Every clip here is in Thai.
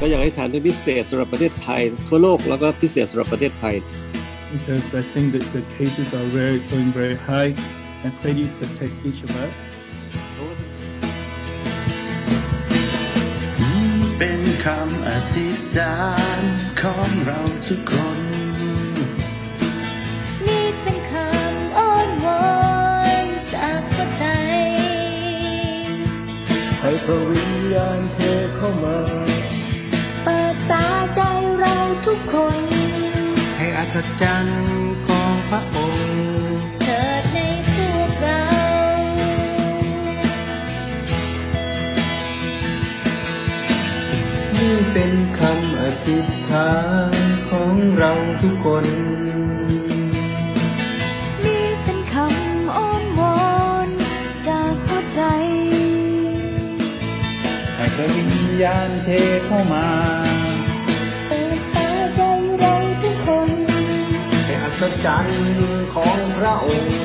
ก็อยากให้ฐานเป็นพิเศษสำหรับประเทศไทย ทั่วโลกแล้วก็พิเศษสำหรับประเทศไทย because I think that the cases are very going very high and pray you protect each of us. เป็นคำอธิษฐานของเราทุกคน พระวิญญาณเทเข้ามา เปิดตาใจเราทุกคน ให้อัศจรรย์ของพระองค์เกิดในพวกเรา นี่เป็นคำอธิษฐานของเราทุกคนนี่ วิญญาณเทเข้ามาเปิดตาใจเราทุกคนให้อัศจรรย์ของพระองค์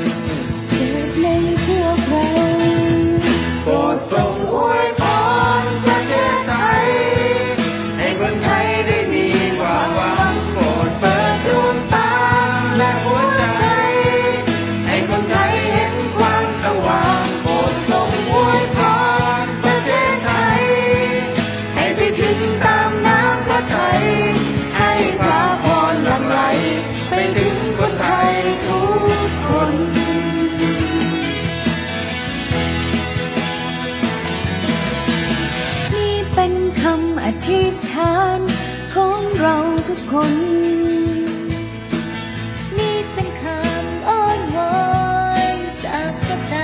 คำอธิษฐานของเราทุกคนนี่เป็นคำอ้อนวอนจากหัวใจ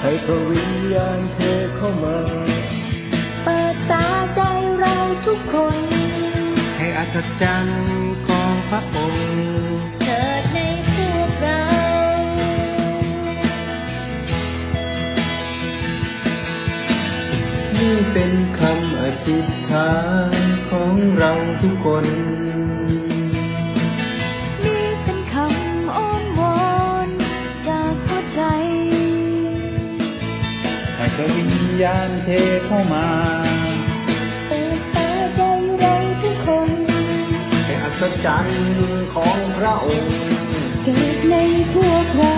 ให้พระวิญญาณเทเข้ามาเปิดตาใจเราทุกคน ให้อัศจรรย์ของพระองค์ำอธิษฐานของเราทุกคนนี่เป็นคำอ้อนวอนจากหัวใจให้พระวิญญาณเทเข้ามาเปิดตาใจเราทุกคนให้อัศจรรย์ของพระองค์ เกิดในพวกเรา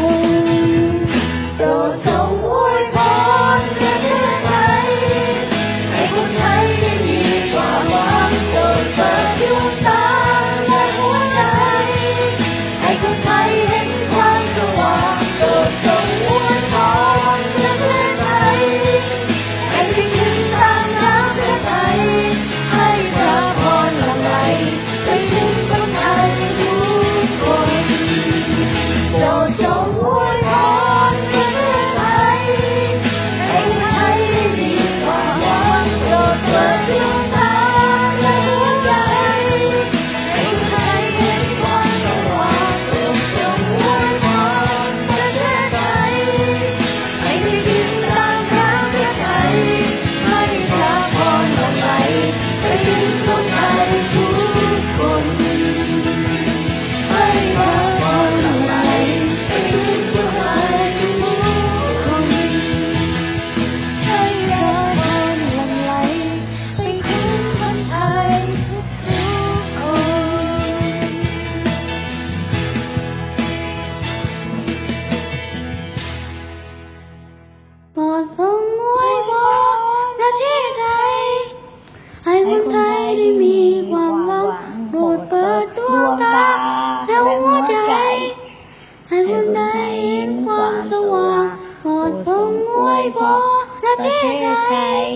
รงอวยพรประเทศไทย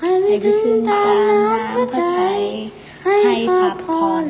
ให้ไปถึงตามน้ำพระทัยให้พระพร